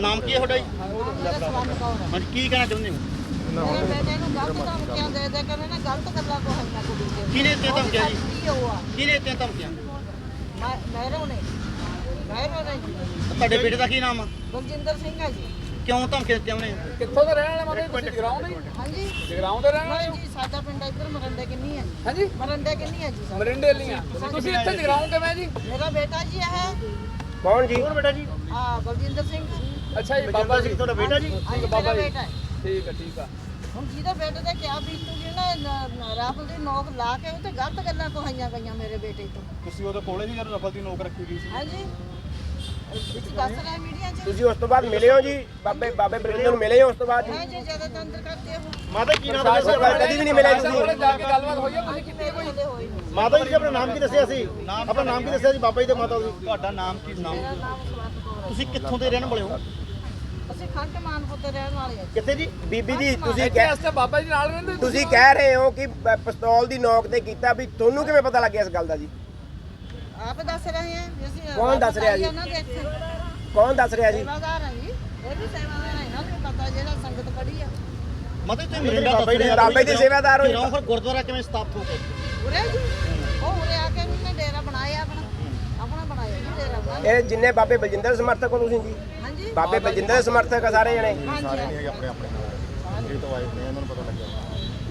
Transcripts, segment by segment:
ਨਾਮ ਕੀ ਹੈ ਤੁਹਾਡਾ ਜੀ? ਹਾਂਜੀ ਕੀ ਕਹਿਣਾ ਚਾਹੁੰਦੇ ਹੋ? ਮੇਰੇ ਬੇਟੇ ਨੂੰ ਗਲਤ ਧਮਕੀਆਂ ਦੇ ਦੇ ਕੇ ਨਾ ਗਲਤ ਗੱਲਾਂ ਕੋ ਹਈਆਂ ਕੁੜੀ ਦੇ ਕਿਹਨੇ ਦਿੱਤੀਆਂ ਧਮਕੀਆਂ ਜੀ? ਕੀ ਹੋਆ ਕਿਹਨੇ ਦਿੱਤੀਆਂ ਧਮਕੀਆਂ? ਮੈਂ ਮਹਿਰੋਂ ਨੇ। ਮਹਿਰੋਂ ਨੇ ਜੀ। ਤੁਹਾਡੇ ਬੇਟੇ ਦਾ ਕੀ ਨਾਮ ਆ? ਬਲਜਿੰਦਰ ਸਿੰਘ ਹੈ ਜੀ। ਕਿਉਂ ਧਮਕੀਆਂ ਦਿੱਤੀਆਂ ਉਹਨੇ? ਕਿੱਥੋਂ ਦੇ ਰਹਿਣ ਵਾਲੇ ਮਾਤਾ ਜੀ? ਤੁਸੀਂ ਜਗਰਾਉਂ ਦੇ ਹਾਂਜੀ। ਜਗਰਾਉਂ ਦੇ ਰਹਿਣ ਵਾਲੇ ਨਹੀਂ ਜੀ ਸਾਡਾ ਪਿੰਡ ਇੱਧਰ ਮਰੰਡੇ ਕਿੰਨੀ ਹੈ ਜੀ। ਹਾਂਜੀ? ਮਰੰਡੇ ਕਿੰਨੀ ਹੈ ਜੀ ਸਾਡਾ। ਮਰਿੰਡੇ ਤੁਸੀਂ ਇੱਥੇ ਜਗਰਾਉਂ ਕਿਵੇਂ ਜੀ? ਮੇਰਾ ਬੇਟਾ ਜੀ ਹੈ ਕੌਣ ਜੀ? ਹੋਰ ਬੇਟਾ ਜੀ? ਹਾਂ ਬਲਜਿੰਦਰ ਸਿੰਘ ਅੱਛਾ ਜੀ ਬਾਬਾ ਜੀ। ਤੁਹਾਡਾ ਬੇਟਾ ਜੀ? ਹਾਂਜੀ ਬਾਬਾ ਜੀ। ਠੀਕ ਹੈ ਠੀਕ ਆ। ਹੁਣ ਜਿਹਦੇ ਬੇਟੇ ਦੇ ਕਿਆ ਬੀਤੂਗੀ ਨਾ ਰਾਫਲ ਦੀ ਨੋਕ ਲਾ ਕੇ ਉਹ ਤੇ ਗਲਤ ਗੱਲਾਂ ਕਹਾਈਆਂ ਗਈਆਂ ਮੇਰੇ ਬੇਟੇ ਤੋਂ। ਤੁਸੀਂ ਉਹਦੇ ਕੋਲੇ ਨਹੀਂ ਜਦੋਂ ਰਫਲ ਦੀ ਨੋਕ ਰੱਖੀ ਗਈ ਸੀ? ਹਾਂਜੀ। ਤੁਸੀਂ ਉਸ ਤੋਂ ਬਾਅਦ ਮਿਲੇ ਹੋ ਜੀ? ਬਾਬੇ ਬਾਬੇ ਬਰਿੰਦਰ ਨੂੰ ਮਿਲੇ ਹੋ ਉਸ ਤੋਂ ਬਾਅਦ? ਜੀ ਜੀ ਜ਼ਿਆਦਾ ਤੰਤਰ ਕਰਦੇ ਹੋ ਮਾਤਾ ਜੀ ਕੀ ਨਾਮ ਦੱਸਿਆ ਕਦੀ ਵੀ ਨਹੀਂ ਮਿਲੇ ਤੁਸੀਂ? ਜਾ ਕੇ ਗੱਲਬਾਤ ਹੋਈ ਆ ਤੁਸੀਂ? ਮੇਰੇ ਹਲੇ ਨਹੀਂ। ਮਾਤਾ ਜੀ ਆਪਣਾ ਨਾਮ ਕੀ ਦੱਸਿਆ ਸੀ? ਆਪਣਾ ਨਾਮ ਕੀ ਦੱਸਿਆ ਸੀ? ਬਾਬਾ ਜੀ ਤੇ ਮਾਤਾ ਜੀ। ਤੁਹਾਡਾ ਨਾਮ ਕੀ ਨਾਮ? ਮੇਰਾ ਨਾਮ ਸਵਰਨ ਕੌਰ ਹੈ। ਤੁਸੀਂ ਕਿੱਥੋਂ ਦੇ ਰਹਿਣ ਵਾਲੇ ਹੋ? ਰਹਿਣ ਵਾਲੇ। ਕਿੱਥੇ ਜੀ? ਬੀਬੀ ਜੀ ਤੁਸੀਂ ਕਹਿ ਅਸਤੇ ਬਾਬਾ ਜੀ ਨਾਲ ਰਹਿੰਦੇ ਤੁਸੀਂ? ਕਹਿ ਰਹੇ ਹੋ ਕਿ ਪ- ਪਿਸਤੌਲ ਦੀ ਨੋਕ ਤੇ ਕੀਤਾ ਵੀ ਤੁਹਾਨੂੰ ਕਿਵੇਂ ਪਤਾ ਲੱਗਿਆ ਇਸ ਗੱਲ ਦਾ ਜੀ? ਆਪ ਦੱਸ ਰਹੇ ਹਾਂ ਵੀ ਅਸੀਂ ਕੌਣ ਦੱਸ ਰਿਹਾ ਜੀ? ਉਹਨਾਂ ਦੇ ਇੱਥੇ ਕੌਣ ਦੱਸ ਰਿਹਾ ਜੀ? ਸੇਵਾਦਾਰ ਹੈ ਜੀ। ਇਹ ਵੀ ਸੇਵਾਦਾਰ ਹੈ ਇਹਨਾਂ ਨੂੰ ਵੀ ਪਤਾ ਜਿਹੜਾ ਸੰਗਤ ਪੜੀ ਆ। ਮਾਤਾ ਜੀ ਤੁਸੀਂ ਮਰਿੰਡਾ ਬਾਬਾ ਜੀ ਬਾਬਾ ਜੀ ਦੇ ਸੇਵਾਦਾਰ ਹੋ ਜੀ। ਫਿਰ ਗੁਰਦੁਆਰਾ ਕਿਵੇਂ ਸਥਾਪਿਤ ਹੋ ਗਏ ਉਰੇ ਜੀ। ਉਹ ਉਰੇ ਆ ਕੇ ਉਹਨੇ ਡੇਰਾ ਬਣਾਇਆ ਆਪਣਾ। ਆਪਣਾ ਬਣਾਇਆ ਜੀ ਡੇਰਾ ਬਣਾਇਆ। ਇਹ ਜਿੰਨੇ ਬਾਬੇ ਬਲਜਿੰਦਰ ਸਮਰਥਕ ਹੋ ਤੁਸੀਂ ਜੀ? ਬਾਬੇ ਬਲਜਿੰਦਰ ਦੇ ਸਮਰਥਕ ਆ ਸਾਰੇ ਜਣੇ। ਸਾਰੇ ਨਹੀਂ ਹੈਗੇ ਆਪਣੇ ਆਪਣੇ। ਨਾਲ ਇਹ ਤੋਂ ਆਏ ਨੇ ਇਹਨਾਂ ਨੂੰ ਪਤਾ ਲੱਗਿਆ।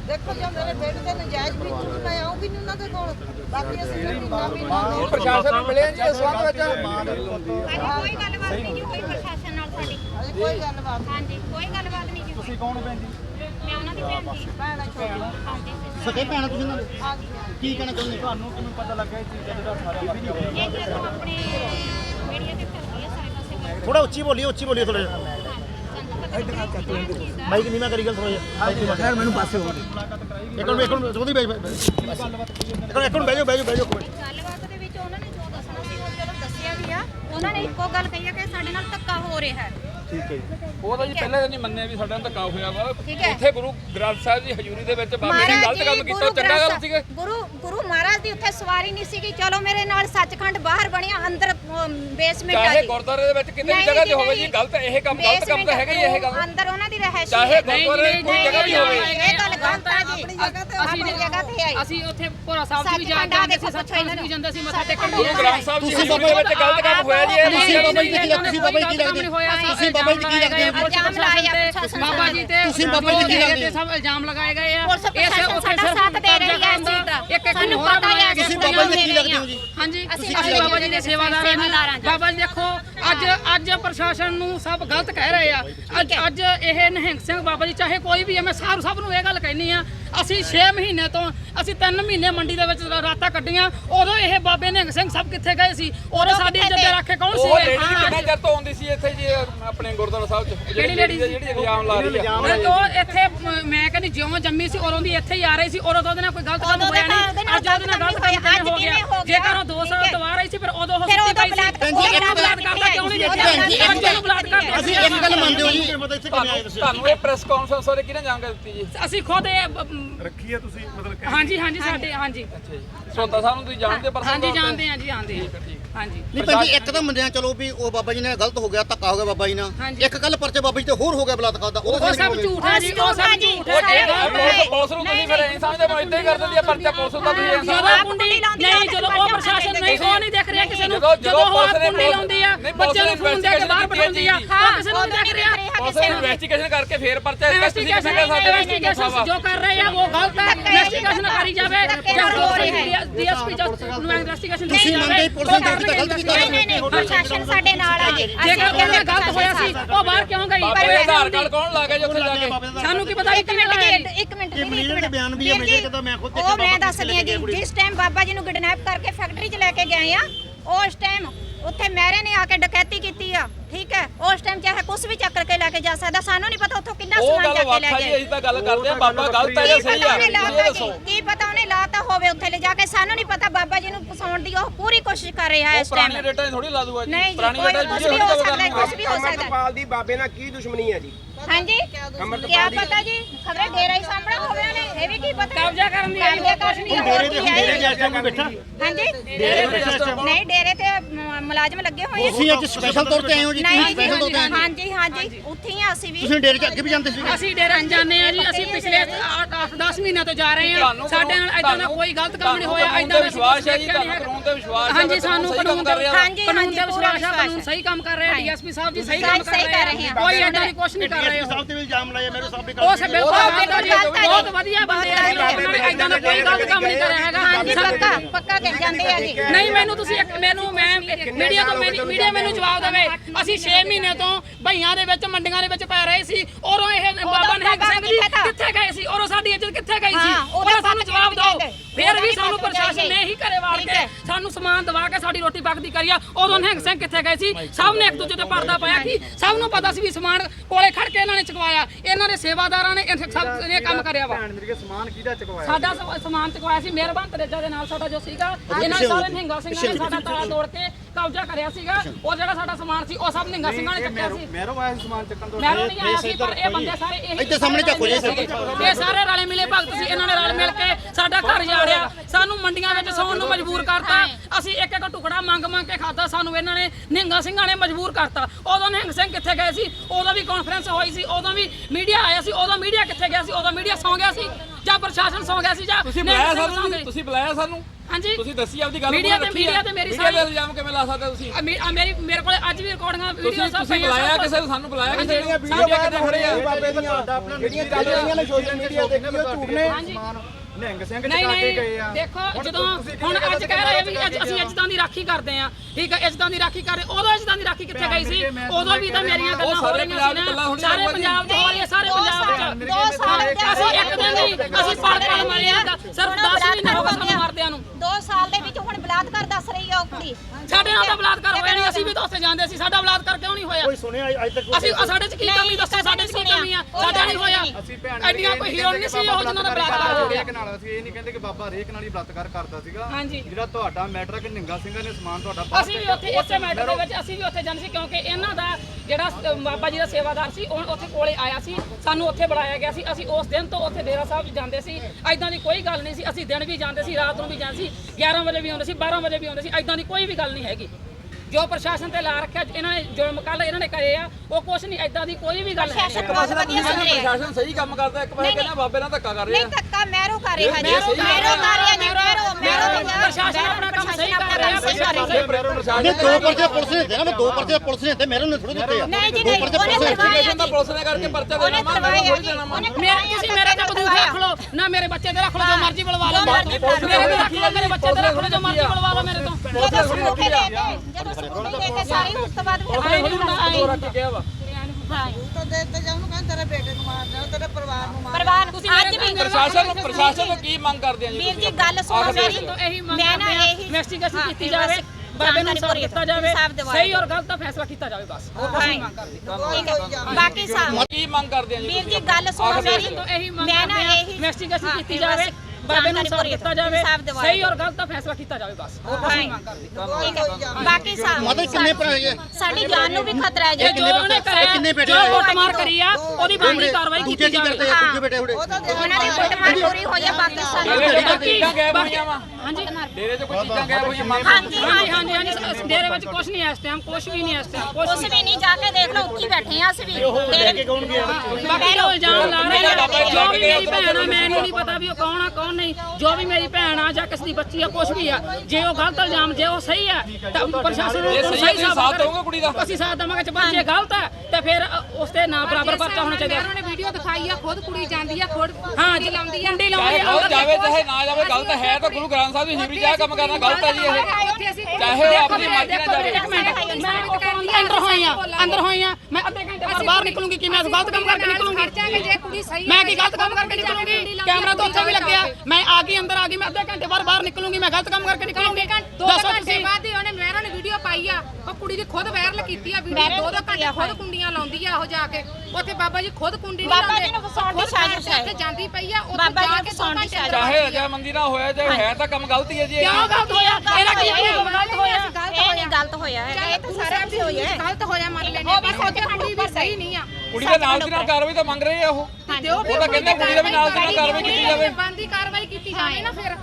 ਦੇਖੋ ਜੋ ਮੇਰੇ ਬੇਟੇ ਦੇ ਨਜਾਇਜ਼ ਵੀ ਮੈਂ ਆਉਂਗੀ ਨਹੀਂ ਉਹਨਾਂ ਦੇ ਕੋਲ। ਬਾਕੀ ਅਸੀਂ ਤਾਂ ਮਹੀਨਾ ਮਹੀਨਾ ਪ੍ਰਸ਼ਾਸਨ ਨੂੰ ਮਿਲੇ ਜੀ ਇਸ ਸੰਬੰਧ ਵਿੱਚ ਕੋਈ ਗੱਲਬਾਤ ਨਹੀਂ ਜੀ ਹੋਈ ਪ੍ਰਸ਼ਾਸਨ ਨਾਲ ਸਾਡੀ। ਕੋਈ ਗੱਲਬਾਤ ਹਾਂਜੀ ਕੋਈ ਗੱਲਬਾਤ ਨਹੀਂ ਜੀ। ਤੁਸੀਂ ਕੌਣ ਭੈਣ ਜੀ? ਮੈਂ ਉਹਨਾਂ ਦੀ ਭੈਣ ਜੀ। ਭੈਣ ਛੋਟੀ। ਹਾਂਜੀ। ਸਕੇ ਭੈਣ ਤੁਸੀਂ ਦੇ? ਹਾਂਜੀ ਕੀ ਕਹਿਣਾ ਚਾਹੁੰਦੇ? ਤੁਹਾਨੂੰ ਕਿਵੇਂ ਪਤਾ ਲੱਗਾ ਇਹ ਚੀਜ਼ ਦਾ ਜਿਹੜਾ ਸਾਰਾ? ਇਹ ਜਦੋਂ ਆਪਣੇ ਮੀਡੀਆ ਤੇ ਥੋੜਾ ਉੱਚੀ ਬੋਲੀਏ ਉੱਚੀ ਬੋਲੀਏ ਥੋੜਾ ਜਿਹਾ ਮਾਈਕ ਨੀਵਾ ਕਰੀ ਗੱਲ ਥੋੜਾ ਜਿਹਾ ਖੈਰ ਮੈਨੂੰ ਪਾਸੇ ਹੋ ਇੱਕ ਮਿੰਟ ਇੱਕ ਮਿੰਟ ਉਹਦੀ ਬੈਠ ਇੱਕ ਮਿੰਟ ਇੱਕ ਮਿੰਟ ਬਹਿ ਜਾਓ ਬਹਿ ਜਾਓ ਬਹਿ ਜਾਓ ਗੱਲਬਾਤ ਦੇ ਵਿੱਚ ਉਹਨਾਂ ਨੇ ਜੋ ਦੱਸਣਾ ਸੀ ਉਹ ਚਲੋ ਦੱਸਿਆ ਵੀ ਆ। ਉਹਨਾਂ ਨੇ ਇੱਕੋ ਗੱਲ ਕਹੀ ਆ ਕਿ ਸਾਡੇ ਨਾਲ ਧੱਕਾ ਹੋ ਰਿਹਾ ਹੈ। ਠੀਕ ਹੈ ਜੀ। ਉਹ ਤਾਂ ਜੀ ਠੀਕ ਹੈ। ਪਹਿਲਾਂ ਤਾਂ ਨਹੀਂ ਮੰਨਿਆ ਵੀ ਸਾਡਾ ਧੱਕਾ ਹੋਇਆ ਵਾ। ਠੀਕ ਹੈ। ਉੱਥੇ ਗੁਰੂ ਗ੍ਰੰਥ ਸਾਹਿਬ ਦੀ ਹਜ਼ੂਰੀ ਦੇ ਵਿੱਚ ਬਾਬੇ ਨੇ ਗਲਤ ਕੰਮ ਕੀਤਾ ਉਹ ਚੰਗਾ ਗੱਲ ਸੀਗਾ। ਗੁਰੂ ਗੁਰੂ ਮਹਾਰਾਜ ਦੀ ਉੱਥੇ ਸਵਾਰੀ ਨਹੀਂ ਸੀਗੀ। ਚਲੋ ਮੇਰੇ ਨਾਲ ਸੱਚਖੰਡ ਬਾਹਰ ਬਣਿਆ ਅੰਦਰ ਬੇਸਮੈਂਟ ਆ ਚਾਹੇ ਗੁਰਦੁਆਰੇ ਦੇ ਵਿੱਚ ਕਿਤੇ ਵੀ ਜਗ੍ਹਾ ਤੇ ਹੋਵੇ ਜੀ ਗਲਤ ਇਹ ਕੰਮ ਗਲਤ ਕੰਮ ਤਾਂ ਹੈਗਾ ਹੀ ਇਹ ਗੱਲ ਅੰਦਰ ਉਹਨਾਂ ਦੀ ਰਹਿਸ਼ ਚਾਹੇ ਗੁਰਦੁਆਰੇ ਦੀ ਕੋਈ ਜਗ੍ਹਾ ਵੀ ਹੋਵੇ। ਇਹ ਗੱਲ ਗਲਤ ਆ ਜੀ ਆਪਣੀ ਜਗ੍ਹਾ ਤੇ ਆਈ। ਅਸੀਂ ਉੱਥੇ ਭੋਰਾ ਸਾਹਿਬ ਚ ਵੀ ਜਾ ਸੱਚਖੰਡ ਆ, ਜਾਂਦੇ ਸੀ ਦੇਖੋ ਸੱਚਖੰਡ ਚ ਵੀ ਜਾਂਦੇ ਸੀ ਮੱਥਾ ਟੇਕਣ। ਵੀ ਗੁਰੂ ਗ੍ਰੰਥ ਸਾਹਿਬ ਦੀ ਹਜ਼ੂਰੀ ਦੇ ਵਿੱਚ ਗਲਤ ਕੰਮ ਹੋਇਆ ਜੀ ਇਹ ਮੰਨਿਆ ਤੁਸੀਂ ਬਾਬਾ ਜੀ ਕੀ ਲੱਗਦੇ? ਤੁਸੀਂ ਬਾਬਾ ਜੀ ਕੀ ਲੱਗਦੇ ਹੋ? ਇਲਜ਼ਾਮ ਲਾਇਆ ਪ੍ਰਸ਼ਾਸਨ ਬਾਬਾ ਜੀ ਤੇ ਤੁਸੀਂ ਬਾਬਾ ਜੀ ਕੀ ਲੱਗਦੇ ਤੇ ਸਭ ਇਲਜ਼ਾਮ ਲਗਾਏ ਗਏ ਆ। ਪੁਲਿਸ ਪ੍ਰਸ਼ਾਸਨ ਸਾਡਾ ਸਾਥ ਦੇ ਰਹੀ ਹੈ ਇਸ ਚੀਜ਼ ਦਾ। ਇੱਕ ਇੱਕ ਸਾਨੂੰ ਪਤਾ ਹੀ ਤੁਸੀਂ ਬਾਬਾ ਜੀ ਦੇ ਕੀ ਲੱਗਦੇ ਹੋ ਜੀ? ਹਾਂਜੀ ਅਸੀਂ ਬਾਬਾ ਜੀ ਦੇ ਸੇਵਾਦਾਰ ਹਾਂ। ਬਾਬਾ ਜੀ ਦੇਖੋ ਅੱਜ ਅੱਜ ਪ੍ਰਸ਼ਾਸਨ ਨੂੰ ਸਭ ਗਲਤ ਕਹਿ ਰਹੇ ਆ। ਅੱਜ ਅੱਜ ਇਹ ਨਿਹੰਗ ਸਿੰਘ ਬਾਬਾ ਜੀ ਚਾਹੇ ਕੋਈ ਵੀ ਹੈ ਮੈਂ ਸਾਰੂ ਸਭ ਨੂੰ ਇਹ ਗੱਲ ਕਹਿਨੀ ਆ ਅਸੀਂ 6 ਮਹੀਨੇ ਤੋਂ ਅਸੀਂ 3 ਮਹੀਨੇ ਮੰਡੀ ਦੇ ਵਿੱਚ ਰਾਤਾਂ ਕੱਢੀਆਂ ਉਦੋਂ ਇਹ ਬਾਬੇ ਨਿਹੰਗ ਸਿੰਘ ਸਭ ਕਿੱਥੇ ਗਏ ਸੀ? ਉਦੋਂ ਸਾਡੀ ਇੱਜ਼ਤ ਦੇ ਰਾਖੇ ਕੌਣ ਉਹ ਸੀ ਲੇਡੀ ਕਿੰਨਾ ਚਿਰ ਤੋਂ ਆਉਂਦੀ ਸੀ ਇੱਥੇ ਜੀ ਆਪਣੇ ਗੁਰਦੁਆਰਾ ਸਾਹਿਬ ਚ? lady lady? ਜਿਹੜੀ ਇਲਜ਼ਾਮ ਲਾ ਰਹੀ ਆ। ਉਹ ਤੋਂ ਇੱਥੇ ਮ- ਮੈਂ ਕਹਿੰਦੀ ਜਿਉਂ ਜੰਮੀ ਸੀ ਉਦੋਂ ਦੀ ਇੱਥੇ ਹੀ ਆ ਰਹੀ ਸੀ ਉਦੋਂ ਤੋਂ ਉਹਦੇ ਨਾਲ ਕੋਈ ਗਲਤ ਕੰਮ ਹੋਇਆ ਨਹੀਂ। ਅੱਜ ਉਹਦੇ ਨਾਲ ਗਲਤ ਕੰਮ ਹੋ ਹੋ ਗਿਆ? ਜੇਕਰ ਉਹ 2 ਸਾਲ ਹੈ। ਤੋਂ ਬਾਹਰ ਆਈ ਸੀ ਫਿਰ ਉਦੋਂ ਉਹ ਸੁੱਤੀ ਉਦੋਂ ਪਈ ਸੀ। ਕਿਉਂ ਨਹੀਂ ਬੱਚੇ ਨੂੰ ਕਰਦਾ ਅਸੀਂ ਇੱਕ ਗੱਲ ਮੰਨਦੇ ਹੋ ਜੀ। ਤੁਹਾਨੂੰ ਇਹ ਪ੍ਰੈਸ ਕਾਨਫਰੰਸ ਬਾਰੇ ਕਿਹਨੇ ਜਾਣਕਾਰੀ ਦਿੱਤੀ ਜੀ? ਅਸੀਂ ਖੁਦ ਇਹ ਬ- ਮ, ਰੱਖੀ ਹੈ ਤੁਸੀਂ ਮਤਲਬ ਹਾਂਜੀ ਹਾਂਜੀ ਸਾਡੇ ਹਾਂਜੀ। ਅੱਛਾ ਜੀ। ਸੋਤਾ ਸਾਹਿਬ ਨੂੰ ਤੁਸੀਂ ਜਾਣਦੇ ਪਰਸਨ ਹਾਂਜੀ ਜਾਣਦੇ ਹਾਂ ਜੀ ਜਾਣਦੇ ਹਾਂ। ਹਾਂਜੀ। ਨਹੀਂ ਭਾਜੀ ਇੱਕ ਤਾਂ ਮੰਨਿਆ ਚਲੋ ਵੀ ਉਹ ਬਾਬਾ ਜੀ ਨੇ ਗਲਤ ਹੋ ਗਿਆ ਧੱਕਾ ਹੋ ਗਿਆ ਬਾਬਾ ਜੀ ਨਾਲ। ਇੱਕ ਗੱਲ ਪਰਚੇ ਬਾਬਾ ਜੀ ਤੇ ਹੋਰ ਹੋ ਗਿਆ ਬਲਾਤਕਾਰ ਦਾ ਉਹ ਸਭ ਝੂਠ ਹੈ ਜੀ ਉਹ ਸਭ ਝੂਠ ਹੈ ਉਹ ਇਹ ਪੁਲਿਸ ਨੂੰ ਤੁਸੀਂ ਫਿਰ ਐਂ ਸਮਝਦੇ ਹੋ ਇਦਾਂ ਹੀ ਕਰ ਦਿੰਦੀ ਆ ਪਰਚਾ ਪੁਲਿਸ ਦਾ ਤੁਸੀਂ ਐਂ ਸਮਝਦੇ ਨਹੀਂ ਜਦੋਂ ਉਹ ਪ੍ਰਸ਼ਾਸਨ ਨਹੀਂ ਉਹ ਨਹੀਂ ਦੇਖ ਰਿਹਾ ਕਿਸੇ ਨੂੰ। ਜਦੋਂ- ਨੇ ਕੁੰਡੀ ਲਾਉਂਦੀ ਆ ਬੱਚੇ ਨੂੰ ਫੋਨ ਦੇ ਕੇ ਬਾਹਰ ਬਿਠਾਉਂਦੀ ਆ ਕਿਸੇ ਨੂੰ ਦੇਖ ਰਿਹਾ। ਪੁਲਿਸ ਨੇ ਇਨਵੈਸਟੀਗੇਸ਼ਨ ਕਰਕੇ ਫੇਰ ਪਰਚਾ ਇਸ ਤੁਸੀਂ ਕਿਵੇਂ ਇਨਵੈਸਟੀਗੇਸ਼ਨ ਕਰ ਸਕਦੇ ਹੋ? ਇਨਵੈਸਟੀਗੇਸ਼ਨ ਜੋ ਕਰ ਰਹੇ ਆ ਉਹ ਗਲਤ ਹੈ ਇਨਵੈਸਟੀਗੇਸ਼ਨ ਕਰੀ ਜਾਵੇ ਜਾਂ ਡੀਐਸਪੀ ਜਸ ਨੂੰ ਇਨਵੈਸਟੀਗੇਸ਼ਨ ਤੁਸੀਂ ਮੰਨਦੇ ਪੁਲਿਸ ਨੇ ਗਲਤ ਤਾਂ ਗਲਤ ਕੀਤਾ। ਨਹੀਂ ਨਹੀਂ ਨਹੀਂ ਪ੍ਰਸ਼ਾਸਨ ਸਾਡੇ ਨਾਲ ਆ ਜੀ। ਜੇਕਰ ਉਹਨੇ ਗਲਤ ਹੋਇਆ ਸੀ ਉਹ ਬਾਹਰ ਕਿਉਂ ਗਈ? ਬਾਬੇ ਦਾ ਆਧਾਰ ਕਾਰਡ ਕੌਣ ਲਾ ਗਿਆ ਜੀ ਉੱਥੇ ਜਾ ਕੇ ਸਾਨੂੰ ਕੀ ਪਤਾ ਇੱਕ ਮਿੰਟ ਜੀ ਇੱਕ ਮਿੰਟ ਇਹ ਵੀਰ, ਮਨੀਰ ਇੱਕ ਦੇ ਮਿੰਟ। ਬਿਆਨ ਵੀ ਹੈ, ਵੀਰ ਮੈਂ ਜੀ, ਕਹਿੰਦਾ ਮੈਂ ਖੁਦ ਉਹ ਦੇਖਿਆ ਮੈਂ ਬਾਬਾ ਦੱਸਦੀ ਹਾਂ ਜੀ ਜੀ ਜਿਸ ਟਾਈਮ ਬਾਬਾ ਜੀ ਨੂੰ ਕਿਡਨੈਪ ਕਰਕੇ ਫੈਕਟਰੀ 'ਚ ਲੈ ਕੇ ਗਏ ਆ ਉਸ ਟਾਈਮ ਉੱਥੇ ਮੈਰੇ ਨੇ ਆ ਕੇ ਡਕੈਤੀ ਕੀਤੀ ਆ। ਠੀਕ ਹੈ ਉਸ ਟਾਈਮ ਚਾਹੇ ਕੁਝ ਵੀ ਚੱਕਰ ਕੇ ਲੈ ਕੇ ਜਾ ਸਕਦਾ ਸਾਨੂੰ ਨਹੀਂ ਪਤਾ ਉੱਥੋਂ ਕਿੰਨਾ ਉਹ ਸਮਾਨ ਗੱਲ ਚੱਕ ਕੇ ਲੈ ਵਾਖਾ ਜੀ ਗਏ ਅਸੀਂ ਤਾਂ ਗੱਲ ਕਰਦੇ ਆ ਬਾਬਾ ਗਲਤ ਹੈ। ਜਾਂ ਕੀ ਸਹੀ ਪਤਾ ਆ ਉਹਨੇ ਦੱਸੋ। ਜੀ ਕੀ ਪਤਾ ਉਹਨੇ ਲਾਤਾ ਹੋਵੇ ਉੱਥੇ ਲੈ ਜਾ ਕੇ ਸਾਨੂੰ ਨਹੀਂ ਪਤਾ ਬਾਬਾ ਜੀ ਨੂੰ ਫਸਾਉਣ ਦੀ ਉਹ ਪੂਰੀ ਕੋਸ਼ਿਸ਼ ਕਰ ਰਿਹਾ ਹੈ ਇਸ ਪੁਰਾਣੀ ਟਾਈਮ ਡੇਟਾ ਥੋੜੀ ਲਾ ਦੂਗਾ ਜੀ। ਨਹੀਂ ਜੀ ਪੁਰਾਣੀ ਕੋਈ ਕੁਝ ਵੀ ਹੋ ਸਕਦਾ ਕਰਨੀ ਕੁਝ ਵੀ ਹੋ ਸਕਦਾ। ਅਮਰਪਾਲ ਦੀ ਬਾਬੇ ਨਾਲ ਕੀ ਦੁਸ਼ਮਣੀ ਹੈ ਜੀ? ਹਾਂਜੀ? ਕੀ ਪਤਾ ਜੀ? ਖਬਰੇ ਡੇਰਾ ਹੀ ਸਾਹਮਣਾ ਹੋਵੇ ਨੇ ਇਹ ਵੀ ਕੀ ਪਤਾ? ਕਬਜ਼ਾ ਕਰਨ ਦੀ ਕਬਜ਼ਾ ਡੇਰੇ ਦੇ ਡੇਰੇ ਟਾਈਮ ਬੈਠਾ ਹਾਂਜੀ ਡੇਰੇ ਦੇ ਬੈਠਾ? ਇਸ ਟਾਈਮ ਨਹੀਂ ਡੇਰੇ ਤੇ ਮ- ਮੁਲਾਜ਼ਮ ਲੱਗੇ ਹੋਏ ਆ। ਤੁਸੀਂ ਅੱਜ ਸਪੈਸ਼ਲ ਤੌਰ ਤੇ ਆਏ ਹੋ ਜੀ। ਨਹੀਂ ਤੇ ਹੋ ਹਾਂਜੀ ਹਾਂਜੀ ਉੱਥੇ ਹੀ ਆ ਅਸੀਂ ਵੀ। ਤੁਸੀਂ ਡੇਰੇ ਚ ਅੱਗੇ ਵੀ ਜਾਂਦੇ ਸੀ ਅਸੀਂ ਡੇਰਾ ਜਾਂਦੇ ਆ ਜੀ ਅਸੀਂ ਪਿਛਲੇ 8-10 ਮਹੀਨਿਆਂ ਤੋਂ ਜਾ ਰਹੇ ਹਾਂ ਸਾਡੇ ਨਾਲ ਇਦਾਂ ਦਾ ਕੋਈ ਗਲਤ ਕੰਮ ਨਹੀਂ ਹੋਇਆ ਇਦਾਂ ਤੇ ਦਾ ਵਿਸ਼ਵਾਸ ਹੈ ਜੀ ਤੁਹਾਨੂੰ ਕਾਨੂੰਨ ਤੇ ਵਿਸ਼ਵਾਸ ਹੈ ਹਾਂਜੀ ਸਾਨੂੰ ਕਾਨੂੰਨ ਕਰ ਰਿਹਾ ਹਾਂਜੀ ਕਾਨੂੰਨ ਤੇ ਵਿਸ਼ਵਾਸ ਹੈ ਕਾਨੂੰਨ ਸਹੀ ਕੰਮ ਕਰ ਰਿਹਾ ਡੀਐਸਪੀ ਸਾਹਿਬ ਜੀ ਸਹੀ ਕੰਮ ਕਰ ਰਹੇ ਆ। ਕੋਈ ਇਦਾਂ ਦੀ ਕੁਛ ਨਹੀਂ ਕਰ ਰਹੇ ਸਾਹਿਬ ਤੇ ਵੀ ਇਲਜ਼ਾਮ ਲਾਇਆ ਮੇਰੇ ਸਾਹਿਬ ਵੀ ਆ ਜੀ, ਆ ਜੀ। ਬਹੁਤ ਵਧੀਆ ਬੰਦੇ ਆ ਜੀ ਇਦਾਂ ਦਾ ਕੋਈ ਗਲਤ ਕੰਮ ਨਹੀਂ ਕਰਿਆ ਹੈਗਾ। ਹਾਂਜੀ ਪੱਕਾ ਪੱਕਾ ਕਰ ਜਾਂਦੇ ਆ ਜੀ। ਨਹੀਂ ਮੈਨੂੰ ਤੁਸੀਂ ਇੱਕ ਮੈਨੂੰ ਮੀਡੀਆ ਤੋਂ ਮੀਡੀਆ ਮੈਨੂੰ ਜਵਾਬ ਦੇਵੇ ਅਸੀਂ 6 ਮਹੀਨੇ ਤੋਂ ਭਈਆਂ ਦੇ ਵਿੱਚ ਮੰਡੀਆਂ ਦੇ ਵਿੱਚ ਪੈ ਰਹੇ ਸੀ ਔਰੋਂ ਇਹ ਬਾਬਾ ਨਿਹੰਗ ਸਿੰਘ ਜੀ ਕਿੱਥੇ ਗਏ ਸੀ? ਔਰੋਂ ਸਾਡੀ ਇੱਜ਼ਤ ਕਿੱਥੇ ਗਈ ਸੀ? ਹਾਂ, ਔਰੋਂ ਸਾਨੂੰ ਜਵਾਬ ਦਿਓ? ਫਿਰ ਵੀ ਸਾਨੂੰ ਪ੍ਰਸ਼ਾਸਨ ਨੇ? ਹੀ ਘਰੇ ਵਾੜ ਕੇ ਹੈ। ਸਾਨੂੰ ਸਮਾਨ ਦਵਾ ਕੇ ਸਾਡੀ ਰੋਟੀ ਪੱਕਦੀ ਕਰੀਆ ਉਦੋਂ ਨਿਹੰਗ ਸਿੰਘ ਕਿੱਥੇ ਗਏ ਸੀ? ਸਭ ਨੇ ਇੱਕ ਦੂਜੇ ਤੇ ਪਰਦਾ ਪਾਇਆ ਕਿ ਸਭ ਨੂੰ ਪਤਾ ਸੀ ਵੀ ਸਮਾਨ ਕੋਲੇ ਖੜ ਕੇ ਇਹਨਾਂ ਨੇ ਚਕਵਾਇਆ। ਇਹਨਾਂ ਦੇ ਸੇਵਾਦਾਰਾਂ ਨੇ ਇਹ ਸਭ ਨੇ ਕੰਮ ਕਰਿਆ ਵਾ। ਭੈਣ ਮੇਰੇ ਸਮਾਨ ਕਿਹਦਾ ਚਕਵਾਇਆ? ਸਾਡਾ ਸਮਾਨ ਚੁਕਵਾਇਆ ਸੀ। ਮਿਹਰਬਾਨ ਤਰੇਜਾ ਦੇ ਨਾਲ ਸਾਡਾ ਜੋ ਸੀਗਾ ਇਹਨਾਂ ਸਾਰੇ ਨਿਹੰਗਾ ਸਿੰਘਾਂ ਨੇ ਸਾਡਾ ਤਾਲਾ ਤੋੜ ਕੇ ਕਬਜ਼ਾ ਕਰਿਆ ਸੀਗਾ। ਉਹ ਜਿਹੜਾ ਸਾਡਾ ਸਮਾਨ ਸੀ ਉਹ ਸਭ ਨਿਹੰਗਾ ਸਿੰਘਾਂ ਨੇ ਚੱਕਿਆ ਸੀ। ਮੈਰੋ ਆਇਆ ਸੀ ਸਮਾਨ ਚੱਕਣ ਤੋਂ ਮੈਰੋਂ ਨਹੀਂ ਆਇਆ ਸੀ ਪਰ ਇਹ ਬੰਦੇ ਸਾਰੇ ਇਹ ਇੱਥੇ ਸਾਹਮਣੇ ਚੱਕੋ ਜੀ, ਇਹ ਸਾਰੇ ਰਲੇ ਮਿਲੇ ਭਗਤ ਸੀ ਇਹਨਾਂ ਨੇ ਰਲ ਮਿਲ ਕੇ ਸਾਡਾ ਘਰ ਜਾੜਿਆ। ਸਾਨੂੰ ਮੰਡੀਆਂ ਵਿੱਚ ਸੌਣ ਨੂੰ ਮਜਬੂਰ ਕਰਤਾ। ਅਸੀਂ ਇੱਕ ਇੱਕ ਟੁਕੜਾ ਮੰਗ ਮੰਗ ਕੇ ਖਾਦਾ ਸਾਨੂੰ ਇਹਨਾਂ ਨੇ ਨਿਹੰਗਾ ਸਿੰਘਾਂ ਨੇ ਮਜਬੂਰ ਕਰਤਾ। ਉਦੋਂ ਨਿਹੰਗ ਸਿੰਘ ਕਿੱਥੇ ਗਏ ਸੀ? ਉਦੋਂ ਵੀ ਕਾਨਫਰੰਸ ਹੋਈ ਸੀ ਉਦੋਂ ਵੀ ਮੀਡੀਆ ਆਇਆ ਸੀ ਉਦੋਂ ਮੀਡੀਆ ਕਿੱਥੇ ਗਿਆ ਸੀ? ਉਦੋਂ ਮੀਡੀਆ ਸੌਂ ਗਿਆ ਸੀ। ਪ੍ਰਸ਼ਾਸਨ ਸੌਂ ਗਿਆ ਸੀ ਜਾਂ ਤੁਸੀਂ ਬੁਲਾਇਆ ਸਾਨੂੰ। ਤੁਸੀਂ ਬੁਲਾਇਆ ਸਾਨੂੰ? ਹਾਂਜੀ। ਤੁਸੀਂ ਦੱਸੀ ਆਪਦੀ ਗੱਲ ਮੀਡੀਆ ਤੇ- ਰੱਖੀ ਆ। ਮੀਡੀਆ ਤੇ ਮੇਰੀ ਮੀਡੀਆ ਦੇ ਸਾਰੀ- ਇਲਜ਼ਾਮ ਕਿਵੇਂ ਲਾ ਸਕਦੇ ਹੋ ਤੁਸੀਂ ਮੇਰੀ ਮੇਰੇ ਕੋਲ ਅੱਜ ਵੀ ਰਿਕਾਰਡਿੰਗਾਂ ਵੀਡੀਓ ਸਭ ਤੁਸੀਂ ਬੁਲਾਇਆ ਕਿਸੇ ਨੂੰ? ਸਾਨੂੰ ਬੁਲਾਇਆ ਕਿਸੇ ਨੂੰ? ਵੀਡੀਓ ਮੀਡੀਆ ਕਿੱਥੇ ਖੜੇ ਆ? ਬਾਬੇ ਦੀਆਂ ਜਿਹੜੀਆਂ ਚੱਲ ਰਹੀਆਂ ਨੇ ਸੋਸ਼ਲ ਮੀਡੀਆ ਤੇ ਉਹ ਝੂਠ ਨੇ। ਹਾਂਜੀ। ਨਿਹੰਗ ਸਿੰਘ ਚਕਾ ਕੇ ਗਏ ਆ। ਦੇਖੋ ਜਦੋਂ ਹੁਣ ਅੱਜ ਕਹਿ ਰਹੇ ਵੀ ਅੱਜ ਅਸੀਂ ਇੱਜ਼ਤਾਂ ਦੀ ਰਾਖੀ ਕਰਦੇ ਆ ਠੀਕ ਹੈ ਇੱਜ਼ਤਾਂ ਦੀ ਰਾਖੀ ਕਰ ਰਹੇ ਉਦੋਂ ਇੱਜ਼ਤਾਂ ਦੀ ਰਾਖੀ ਕਿੱਥੇ ਗਈ ਸੀ? ਉਦੋਂ ਵੀ ਤਾਂ ਮੇਰੀਆਂ ਗੱਲਾਂ ਹੋ ਰਹੀਆਂ ਸੀ ਪੰਜਾਬ 'ਚ ਗੱਲਾਂ ਨਾ ਸਾਰੇ ਬਾਬਾ ਜੀ। ਪੰਜਾਬ 'ਚ ਹੋ ਰਹੀਆਂ ਸਾਰੇ ਪੰਜਾਬ 'ਚ ਦੋ ਸਾਲ ਦੇ ਅਸੀਂ ਇੱਕ ਦਿਨ ਨਹੀਂ ਅਸੀਂ ਪੜ ਪੜ ਮਰੇ ਆ ਸਿਰਫ 10 ਮਹੀਨੇ ਹੋ ਗਏ ਸਾਨੂੰ ਮਰਦਿਆਂ ਨੂੰ ਦੋ ਸਾਲ ਦੇ ਵਿੱਚ ਹੁਣ ਬਲਾਤਕਾਰ ਦੱਸ ਰਹੀ ਆ ਉਹ ਕੁੜੀ। ਸਾਡੇ ਨਾਲ ਤਾਂ ਬਲਾਤਕਾਰ ਹੋਇਆ ਨਹੀਂ ਅਸੀਂ ਵੀ ਤਾਂ ਉੱਥੇ ਜਾਂਦੇ ਸੀ। ਸਾਡਾ ਬਲਾਤਕਾਰ ਕਿਉਂ ਨਹੀਂ ਹੋਇਆ? ਕੋਈ ਸੁਣਿਆ ਅੱਜ ਤੱਕ ਅਸੀਂ ਸਾਡੇ ਚ ਕੀ ਕਮੀ ਦੱਸੋ? ਸਾਡੇ ਚ ਕੀ ਕਮੀ ਆ? ਸਾਡਾ ਨਹੀਂ ਹੋਇਆ। ਅਸੀਂ ਭੈਣ ਐਡੀਆਂ ਕੋਈ ਹੀਰੋ ਨਹੀਂ ਸੀ ਉਹ ਜਿਹਨਾਂ ਦਾ ਬਲਾਤਕਾਰ ਹੋ ਗਿਆ ਰੇਕ ਨਾਲ ਅਸੀਂ ਇਹ ਨਹੀਂ ਕਹਿੰਦੇ ਕਿ ਬਾਬਾ ਰੇਕ ਨਾਲ ਹੀ ਬਲਾਤਕਾਰ ਕਰਦਾ ਸੀਗਾ। ਜਿਹੜਾ ਤੁਹਾਡਾ ਮੈਟਰ ਕਿ ਨਿਹੰਗਾ ਸਿੰਘਾਂ ਨੇ ਸਮਾਨ ਤੁਹਾਡਾ ਬਾਹਰ ਅਸੀਂ ਵੀ ਉੱਥੇ ਇਸੇ ਮੈਟਰ ਦੇ ਵਿੱਚ ਅਸੀਂ ਵੀ ਉੱਥੇ ਜਾਂਦੇ ਸੀ ਕਿਉਂਕਿ ਇਹਨਾਂ ਦਾ ਜਿਹੜਾ ਬਾਬਾ ਜੀ ਦਾ ਸੇਵਾਦਾਰ ਸੀ ਉਹ ਉੱਥੇ ਕੋਲੇ ਆਇਆ ਸੀ। ਸਾਨੂੰ ਉੱਥੇ ਬੁਲਾਇਆ ਗਿਆ ਸੀ। ਅਸੀਂ ਉਸ ਦਿਨ ਤੋਂ ਉੱਥੇ ਡੇਰਾ ਸਾਹਿਬ ਜਾਂਦੇ ਸੀ। ਐਦਾਂ ਦੀ ਕੋਈ ਗੱਲ ਨਹੀਂ ਸੀ। ਅਸੀਂ ਦਿਨ ਵੀ ਜਾਂਦੇ ਸੀ ਰਾਤ ਨੂੰ ਵੀ ਜਾਂਦੇ ਸੀ। 11 ਵਜੇ ਵੀ ਆਉਂਦੇ ਸੀ 12 ਵਜੇ ਵੀ ਆਉਂਦੇ ਸੀ ਐਦਾਂ ਦੀ ਕੋਈ ਵੀ ਗੱਲ ਨਹੀਂ ਹੈਗੀ। ਜੋ ਪ੍ਰਸ਼ਾਸਨ ਤੇ ਲਾ ਰੱਖਿਆ ਇਹਨਾਂ ਨੇ ਜ਼ੁਲਮ ਕੱਲ ਇਹਨਾਂ ਨੇ ਕਰੇ ਆ ਉਹ ਕੁਛ ਨਹੀਂ ਐਦਾਂ ਦੀ ਕੋਈ ਵੀ ਗੱਲ ਹੈ ਪ੍ਰਸ਼ਾਸਨ ਤੁਸੀਂ ਕਹਿੰਦੇ ਸਹੀ ਕੰਮ ਕਰਦਾ ਇੱਕ ਪਾਸੇ ਕਹਿੰਦਾ ਬਾਬੇ ਨਾਲ ਧੱਕਾ ਕਰ ਨਹੀਂ ਰਿਹਾ ਧੱਕਾ ਮੈਰੋ ਕਰ ਰਿਹਾ ਜੀ। ਮੈਰੋ ਕਰ ਰਿਹਾ ਜੀ ਮੈਰੋ ਮੈਰੋ ਪ੍ਰਸ਼ਾਸਨ ਆਪਣਾ ਕੰਮ ਸਹੀ ਕਰ ਰਿਹਾ ਸਹੀ ਕਰ ਰਿਹਾ ਇਹ ਪ੍ਰਸ਼ਾਸਨ ਨੇ ਦੋ ਪਰਚੇ ਪੁਲਿਸ ਨੇ ਦਿੱਤੇ ਨਾ ਮੈਂ ਦੋ ਪਰਚੇ ਪੁਲਿਸ ਨੇ ਦਿੱਤੇ ਮੇਰੇ ਨੂੰ ਥੋੜੀ ਦਿੱਤੇ ਆ। ਨਹੀਂ ਜੀ ਦੋ ਨਹੀਂ ਪਰਚੇ ਉਹਨੇ ਦਾ ਜੀ। ਪੁਲਿਸ ਨੇ ਕਰਕੇ ਪਰਚਾ ਦੇਣਾ ਮੈਂ ਥੋੜੀ ਦੇਣਾ ਮੈਂ ਮੇਰੇ ਤੁਸੀਂ ਮੇਰੇ ਤੇ ਬੰਦੂਕ ਰੱਖ ਲਓ। ਨਾ ਮੇਰੇ ਬੱਚੇ ਤੇ ਰੱਖ ਲਓ ਜੋ ਮਰਜ਼ੀ ਬੁਲਵਾ ਲਓ। ਮੇਰੇ ਤੇ ਰੱਖ ਲਓ। ਮੇਰੇ ਬੱਚੇ ਤੇ ਰੱਖ ਲਓ ਜੋ ਮਰਜ਼ੀ ਬੁਲਵਾ ਲਓ ਮੇਰੇ ਤੋਂ। ਜਦੋਂ ਸਕੂਟੇ ਦੇ ਕੇ ਜਦੋਂ ਸਕੂਟੇ ਦੇ ਕੇ ਸਾਰੀ ਉਸ ਤੋਂ ਬਾਅਦ ਫਿਰ ਆਏ ਦੋ ਕੇ ਗਿਆ ਵਾ ਹਾਂ ਤਾਂ ਦੇ ਤੇ ਜਾਉਂ ਕਹਿੰਦਾ ਤੇਰੇ ਬੇਟੇ ਨੂੰ ਮਾਰ ਦੇਣਾ ਤੇਰੇ ਪਰਿਵਾਰ ਨੂੰ ਮਾਰ ਪਰਿਵਾਰ ਅੱਜ ਵੀ ਪ੍ਰਸ਼ਾਸਨ ਨੂੰ ਪ੍ਰਸ਼ਾਸਨ ਨੂੰ ਕੀ ਮੰਗ ਕਰਦੇ ਆ ਜੀ ਵੀਰ ਜੀ ਗੱਲ ਸੁਣੋ ਮੇਰੀ। ਤੋਂ? ਇਹੀ ਮੰਗ ਮੈਂ ਨਾ ਇਹੀ ਇਨਵੈਸਟੀਗੇਸ਼ਨ ਕੀਤੀ ਹਾਂ, ਜਾਵੇ ਬਾਬੇ ਨੂੰ ਸਾਫ਼ ਜਾਣਕਾਰੀ ਕੀਤਾ ਜਾਵੇ ਇਨਸਾਫ਼ ਦਿਵਾਇਆ ਸਹੀ ਔਰ ਗਲਤ ਦਾ ਫੈਸਲਾ ਕੀਤਾ ਜਾਵੇ ਬਸ। ਹੋਰ ਕੁਝ ਨਹੀਂ। ਮੰਗ ਕਰਦੇ ਠੀਕ ਹੈ ਬਾਕੀ ਸਾਹਿਬ ਕੀ ਮੰਗ ਕਰਦੇ ਆ ਜੀ ਵੀਰ ਜੀ ਗੱਲ ਸੁਣੋ ਮੇਰੀ। ਤੋਂ ਇਹੀ ਮੰਗ ਮੈਂ ਨਾ ਕਰਦੇ ਆ ਇਹੀ ਇਨਵੈਸਟੀਗੇਸ਼ਨ ਕੀਤੀ ਹਾਂ, ਜਾਵੇ ਬਾਬੇ ਨੂੰ ਸਾਫ਼ ਜਾਣਕਾਰੀ ਕੀਤਾ ਜਾਵੇ ਇਨਸਾਫ਼ ਸਹੀ ਔਰ ਗਲਤ ਦਾ ਫੈਸਲਾ ਕੀਤਾ ਜਾਵੇ ਬਸ। ਬਾਕੀ ਮਤਲਬ ਕਿੰਨੇ ਭਰਾ ਹੈਗੇ? ਸਾਡੀ ਜਾਨ ਨੂੰ ਵੀ ਖਤਰਾ ਹੈ। ਜੀ ਜੋ ਉਹਨੇ ਕਰਿਆ ਜੋ? ਕੁੱਟਮਾਰ ਕਰੀ ਆ ਉਹਦੀ ਬਣਦੀ ਕਾਰਵਾਈ ਕੀਤੀ ਜਾਵੇ। ਆ ਦੂਜੇ ਬੇਟੇ ਹੁੜੇ ਉਹਨਾਂ ਦੀ ਕੁੱਟਮਾਰ ਪੂਰੀ ਹੋਈ ਹੈ ਪਾਕਿਸਤਾਨ ਡੇਰੇ ਹਾਂਜੀ। ਡੇਰੇ ਚ ਕੋਈ ਚੀਜ਼ਾਂ ਗਾਇਬ ਹੋਈਆਂ ਮੰਗ ਹਾਂਜੀ ਹਾਂਜੀ ਹਾਂਜੀ ਹਾਂਜੀ ਡੇਰੇ ਵਿੱਚ ਕੁਝ ਨਹੀਂ ਇਸ ਟਾਈਮ ਕੁਝ ਵੀ ਨਹੀਂ ਇਸ ਟਾਈਮ ਕੁਝ ਵੀ ਨਹੀਂ ਜਾ ਕੇ ਦੇਖ ਲਓ ਉੱਥੇ ਬੈਠੇ ਆ ਅਸੀਂ ਵੀ। ਲੈ ਕੇ ਕੌਣ ਗਿਆ? ਬਾਕੀ ਇਲਜ਼ਾਮ ਲਾ ਆ ਵੀ ਮੇਰੀ ਭੈਣ ਆ ਮੈਨੂੰ ਨਹੀਂ ਪਤਾ ਵੀ ਉਹ ਕੌਣ ਆ ਕੌਣ ਨਹੀਂ। ਜੋ ਵੀ ਮੇਰੀ ਭੈਣ ਆ ਜਾਂ ਕਿਸ ਦੀ ਬੱਚੀ ਆ ਕੁਝ ਵੀ ਆ ਜੇ ਉਹ ਗਲਤ ਇਲਜ਼ਾਮ ਜੇ ਉਹ ਸਹੀ ਆ ਤਾਂ ਪ੍ਰਸ਼ਾਸਨ ਨੂੰ ਜੇ ਸਹੀ ਸਾਥ। ਦਓਗੇ ਕੁੜੀ ਦਾ? ਅਸੀਂ ਸਾਥ ਦਵਾਂਗੇ ਜੇ ਬੱਚੇ ਗਲਤ ਆ ਤੇ ਫਿਰ ਉਸ ਤੇ ਨਾ ਬਰਾਬਰ ਪਰਚਾ ਹੋਣਾ ਚਾਹੀਦਾ। ਉਹਨਾਂ ਨੇ ਵੀਡੀਓ ਦਿਖਾਈ ਆ ਖੁਦ ਕੁੜੀ ਜਾਂਦੀ ਆ ਖੁਦ ਹਾਂ ਜੀ ਲਾਉਂਦੀ ਆ। ਲਾਉਂਦੀ ਚਾਹੇ ਉਹ ਜਾਵੇ ਚਾਹੇ ਨਾ ਜਾਵੇ ਗਲਤ ਹੈ ਤਾਂ ਗੁਰੂ ਗ੍ਰੰਥ ਸਾਹਿਬ ਦੀ ਹਿਬੀ ਚਾਹ ਕੰਮ ਕਰਨਾ ਗਲਤ ਹੈ ਜੀ ਇਹ। ਚਾਹੇ ਉਹ ਆਪਣੀ ਮਰਜ਼ੀ ਨਾਲ ਜਾਵੇ। ਇੱਕ ਮਿੰਟ ਮੈਂ ਉਹ ਅੰਦਰ ਹੋਈ ਆ ਅੰਦਰ ਹੋਈ ਆ ਮੈਂ ਅੱਧੇ ਘੰਟੇ ਬਾਅਦ ਬਾਹਰ ਨਿਕਲੂੰਗੀ ਕਿ ਮੈਂ ਗਲਤ ਕੰਮ ਕਰਕੇ ਨਿਕਲੂੰਗੀ। ਜੇ ਕੁੜੀ ਮੈਂ ਕੀ ਗਲਤ ਕੰਮ ਕਰਕੇ ਨਿਕਲੂੰਗੀ। ਕੈਮਰਾ ਤਾਂ ਉੱਥੇ ਵੀ ਲੱਗਿਆ। ਮੈਂ ਆ ਗਈ ਅੰਦਰ ਆ ਗਈ। ਮੈਂ ਅੱਧੇ ਘੰਟੇ ਬਾਅਦ ਬਾਹਰ ਨਿਕਲੂੰਗੀ। ਮੈਂ ਗਲਤ ਕੰਮ ਕਰਕੇ ਨਿਕਲੂੰਗੀ। ਦੋ ਦੱਸੋ ਘੰਟੇ ਤੁਸੀਂ। ਬਾਅਦ ਹੀ ਉਹਨੇ ਮਹਿਰਾ ਨੇ ਵੀਡੀਓ ਪਾਈ ਆ। ਉਹ ਕੁੜੀ ਦੀ ਖੁਦ ਵਾਇਰਲ ਕੀਤੀ ਆ ਵੀਡੀਓ ਦੋ ਦੋ ਘੰਟੇ ਖੁਦ ਕੁੰਡੀਆਂ ਲਾਉਂਦੀ ਆ ਉਹ ਜਾ ਕੇ। ਉੱਥੇ ਬਾਬਾ ਜੀ ਖੁਦ ਕੁੰਡੀ ਨਹੀਂ ਬਾਬਾ ਲਾਉਂਦੇ। ਜੀ ਨੂੰ ਫਸਾਉਣ ਦੀ ਸਾਜ਼ਿਸ਼ ਹੈ। ਉੱਥੇ ਜਾਂਦੀ ਪਈ ਆ। ਉੱਥੇ ਬਾਬਾ ਜੀ ਜਾ ਨੂੰ ਕੇ ਫਸਾਉਣ ਦੀ ਸਾਜ਼ਿਸ਼ ਚਾਹੇ ਰਜਾਮੰਦੀ ਨਾਲ ਹੋਇਆ ਚਾਹੇ ਹੈ ਤਾਂ ਕੰਮ ਗਲਤ ਹੀ ਹੈ ਜੀ ਇਹ। ਕਿਉਂ ਗਲਤ ਹੋਇਆ? ਇਹਦਾ ਕੀ ਗਲਤ ਹੋਇਆ। ਇਹ ਨਹੀਂ ਗਲਤ ਹੋਇਆ। ਇਹ ਤਾਂ ਸਾਰਾ ਕੁਝ ਹੋਇਆ। ਹੈ ਗਲਤ ਹੋਇਆ ਮੰਨ ਉਹ ਬਸ ਪਰ ਕੁੜੀ ਵੀ ਸਹੀ ਨਹੀਂ ਆ। ਕੁੜੀ ਦੇ ਨਾਲ ਦੀ ਨਾਲ ਕਾਰਵਾਈ ਤਾਂ ਮੰਗ ਰਹੇ ਆ ਉਹ। ਦਿਓ ਉਹ ਤਾਂ ਕਹਿੰਦੇ ਕੁੜੀ ਦੇ ਵੀ ਨਾਲ ਦੀ ਨਾਲ ਕਾਰਵਾਈ ਕੀਤੀ ਜਾਵੇ। ਬੰਦੀ ਕਾਰਵਾਈ ਕੀਤੀ ਜਾਵੇ ਨਾ ਫਿਰ।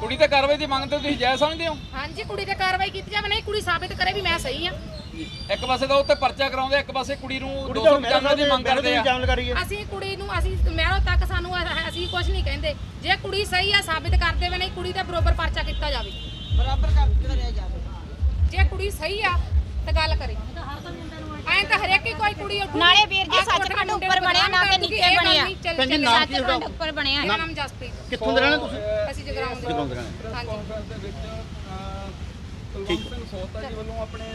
ਕੁੜੀ ਤੇ ਕਾਰਵਾਈ ਦੀ ਮੰਗ ਤੇ ਤੁਸੀਂ ਜਾਇਜ਼ ਸਮਝਦੇ ਹੋ? ਹਾਂਜੀ ਕੁੜੀ ਤੇ ਕਾਰਵਾਈ ਕੀਤੀ ਜਾਵੇ। ਨਹੀਂ ਕੁੜੀ ਸਾਬਿਤ ਕਰੇ ਵੀ ਮੈਂ ਸਹੀ ਆ ਇੱਕ ਪਾਸੇ ਤਾਂ ਉੱਤੇ ਪਰਚਾ ਕਰਾਉਂਦੇ ਇੱਕ ਪਾਸੇ ਕੁੜੀ ਨੂੰ ਕੁੜੀ ਤਾਂ 295 ਦੀ ਮੰਗ ਕਰਦੇ ਆ। ਅਸੀਂ ਕੁੜੀ ਨੂੰ ਅਸੀਂ ਮਹਿਰੋ ਤੱਕ ਸਾਨੂੰ ਅਸੀਂ ਕੁਝ ਨਹੀਂ ਕਹਿੰਦੇ। ਜੇ ਕੁੜੀ ਸਹੀ ਆ ਸਾਬਿਤ ਕਰ ਦੇਵੇ ਨਹੀਂ ਕੁੜੀ ਦਾ ਬਰੋਬਰ ਪਰਚਾ ਕੀਤਾ ਜਾਵੇ। ਬਰਾਬਰ ਕਰ ਕਰਿਆ ਜਾਵੇ। ਜੇ ਕੁੜੀ ਸਹੀ ਆ ਤਾਂ ਗੱਲ ਕਰੇ। ਐਂ ਤਾਂ ਹਰੇਕ ਹੀ ਕੋਈ ਕੁੜੀ ਉੱਠੂ। ਨਾਲੇ ਵੀਰ ਜੀ ਸੱਚਖੰਡ ਉੱਪਰ ਬਣਿਆ ਨਾ ਕਿ ਨੀਚੇ ਬਣਿਆ। ਭੈਣ ਜੀ, ਨਾਮ ਕੀ ਸੱਚਖੰਡ ਉੱਪਰ ਬਣਿਆ ਮੇਰਾ ਨਾਮ ਜਸਪ੍ਰੀਤ। ਕਿੱਥੋਂ ਦੇ ਰਹਿਣਾ ਤੁਸੀਂ? ਅਸੀਂ ਜਗਰਾਉਂ ਦੇ ਹਾਂਜੀ। ਦੇ ਵਿੱਚ ਕੁਲਵੰਤ ਸਿੰਘ ਸੋਤਾ ਜੀ ਵੱਲੋਂ ਆਪਣੇ